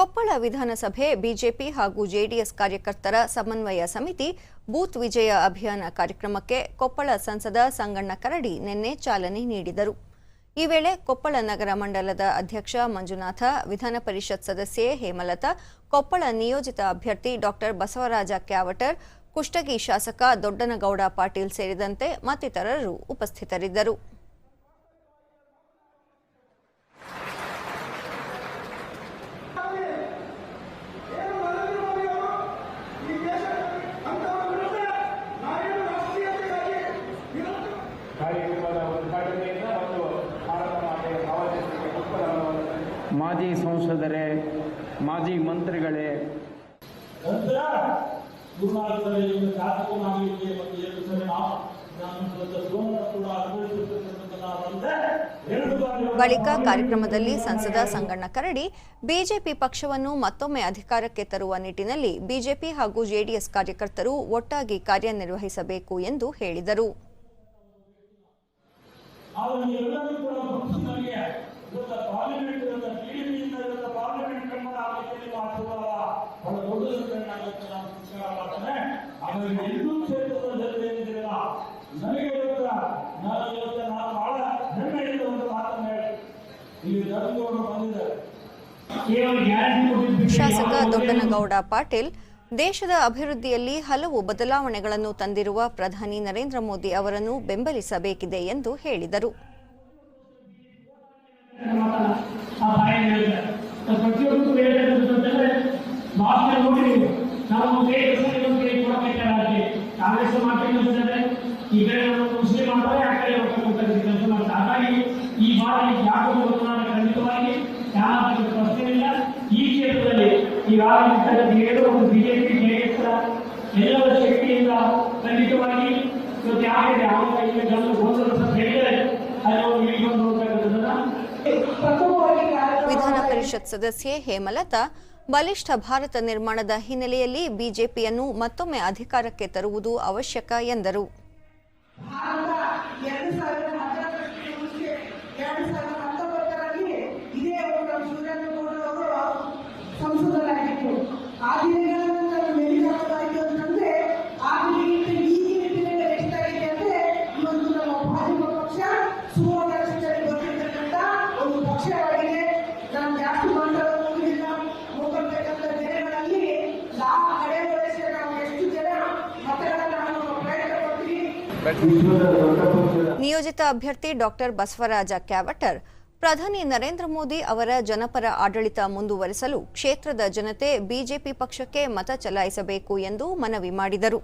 ಕೊಪ್ಪಳ ವಿಧಾನಸಭೆ, ಬಿಜೆಪಿ ಹಾಗೂ ಜೆಡಿಎಸ್ ಕಾರ್ಯಕರ್ತರ ಸಮನ್ವಯ ಸಮಿತಿ ಬೂತ್ ವಿಜಯ ಅಭಿಯಾನ ಕಾರ್ಯಕ್ರಮಕ್ಕೆ ಕೊಪ್ಪಳ ಸಂಸದ ಸಂಗಣ್ಣ ಕರಡಿ ನಿನ್ನೆ ಚಾಲನೆ ನೀಡಿದರು. ಈ ವೇಳೆ ಕೊಪ್ಪಳ ನಗರ ಮಂಡಲದ ಅಧ್ಯಕ್ಷ ಮಂಜುನಾಥ, ವಿಧಾನ ಪರಿಷತ್ ಸದಸ್ಯೆ ಹೇಮಲತಾ, ಕೊಪ್ಪಳ ನಿಯೋಜಿತ ಅಭ್ಯರ್ಥಿ ಡಾಕ್ಟರ್ ಬಸವರಾಜ ಕ್ಯಾವಟರ್, ಕುಷ್ಟಗಿ ಶಾಸಕ ದೊಡ್ಡನಗೌಡ ಪಾಟೀಲ್ ಸೇರಿದಂತೆ ಮತ್ತಿತರರು ಉಪಸ್ಥಿತರಿದ್ದರು. ಮಾಜಿ ಸಂಸದರೇ ಮಾಜಿ ಮಂತ್ರಿಗಳೇ. ನಂತರ ಮತ್ತು ಎರಡು ನಾವು ಬಳಿಕ ಕಾರ್ಯಕ್ರಮದಲ್ಲಿ ಸಂಸದ ಸಂಗಣ್ಣ ಕರಡಿ ಬಿಜೆಪಿ ಪಕ್ಷವನ್ನು ಮತ್ತೊಮ್ಮೆ ಅಧಿಕಾರಕ್ಕೆ ತರುವ ನಿಟ್ಟಿನಲ್ಲಿ ಬಿಜೆಪಿ ಹಾಗೂ ಜೆಡಿಎಸ್ ಕಾರ್ಯಕರ್ತರು ಒಟ್ಟಾಗಿ ಕಾರ್ಯನಿರ್ವಹಿಸಬೇಕು ಎಂದು ಹೇಳಿದರು ಆದರೆ ಎಲ್ಲರೂ ಕೂಡ ಪಕ್ಷಗಳಿಗೆ ಇವತ್ತು ಪಾರ್ಲಿಮೆಂಟ್ ಇವತ್ತು ಟಿಡಿಪಿಯಿಂದ ಇವತ್ತು ಪಾರ್ಲಿಮೆಂಟ್ ಕನ್ನಡ ಶಾಸಕ ದೊಡ್ಡನಗೌಡ ಪಾಟೀಲ್, ದೇಶದ ಅಭಿವೃದ್ಧಿಯಲ್ಲಿ ಹಲವು ಬದಲಾವಣೆಗಳನ್ನು ತಂದಿರುವ ಪ್ರಧಾನಿ ನರೇಂದ್ರ ಮೋದಿ ಅವರನ್ನು ಬೆಂಬಲಿಸಬೇಕಿದೆ ಎಂದು ಹೇಳಿದರು. ಪ್ರತಿಯೊಬ್ಬರಿಗೂ ಹೇಳಿದ್ರೆ ಭಾಷಣ ನೋಡಿ ನೀವು. ನಾವು ಒಂದು ಕೊಡಬೇಕಾದ್ರೆ ಕಾಂಗ್ರೆಸ್ ಮಾಡ್ತಿದ್ದಾರೆ ಈ ಕಡೆ ಮುಸ್ಲಿಂ ಮಾಡ್ತಾರೆ ಆ ಕಡೆ ಹೋಗ್ತಕ್ಕಂಥ ಕೆಲಸ ಮಾಡ್ತಾರೆ. ಹಾಗಾಗಿ ಈ ಬಾರಿ ಯಾಕೋ ಮತದಾನ ಖಂಡಿತವಾಗಿ ಯಾವ ಪ್ರಶ್ನೆ ಇಲ್ಲ. ಈ ಕ್ಷೇತ್ರದಲ್ಲಿ ಈಗಾಗಲೇ ಎರಡು ಒಂದು ಬಿಜೆಪಿ ಜೆಡಿಎಸ್ ಎಲ್ಲರ ಶಕ್ತಿಯಿಂದ ಖಂಡಿತವಾಗಿ ಇವತ್ತು ಯಾರಿದೆ ಯಾವ ಈಗ ಜನರು ಸ್ವಲ್ಪ ಹೇಳಿದರೆ ಅಲ್ಲಿ ಒಂದು ಇಳಿಕೊಂಡು ಹೋಗ್ತಕ್ಕಂಥದ್ದನ್ನ ಪರಿಷತ್ ಸದಸ್ಯೆ ಹೇಮಲತಾ, ಬಲಿಷ್ಠ ಭಾರತ ನಿರ್ಮಾಣದ ಹಿನ್ನೆಲೆಯಲ್ಲಿ ಬಿಜೆಪಿಯನ್ನು ಮತ್ತೊಮ್ಮೆ ಅಧಿಕಾರಕ್ಕೆ ತರುವುದು ಅವಶ್ಯಕ ಎಂದರು. ಆ ಎರಡು ನಿಯೋಜಿತ ಅಭ್ಯರ್ಥಿ ಡಾಕ್ಟರ್ ಬಸವರಾಜ ಕ್ಯಾವಟರ್, ಪ್ರಧಾನಿ ನರೇಂದ್ರ ಮೋದಿ ಅವರ ಜನಪರ ಆಡಳಿತ ಮುಂದುವರಿಸಲು ಕ್ಷೇತ್ರದ ಜನತೆ ಬಿಜೆಪಿ ಪಕ್ಷಕ್ಕೆ ಮತ ಚಲಾಯಿಸಬೇಕು ಎಂದು ಮನವಿ ಮಾಡಿದರು.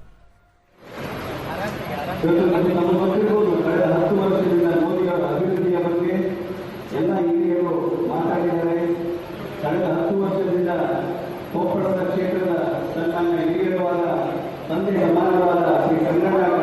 ಕ್ಷೇತ್ರದ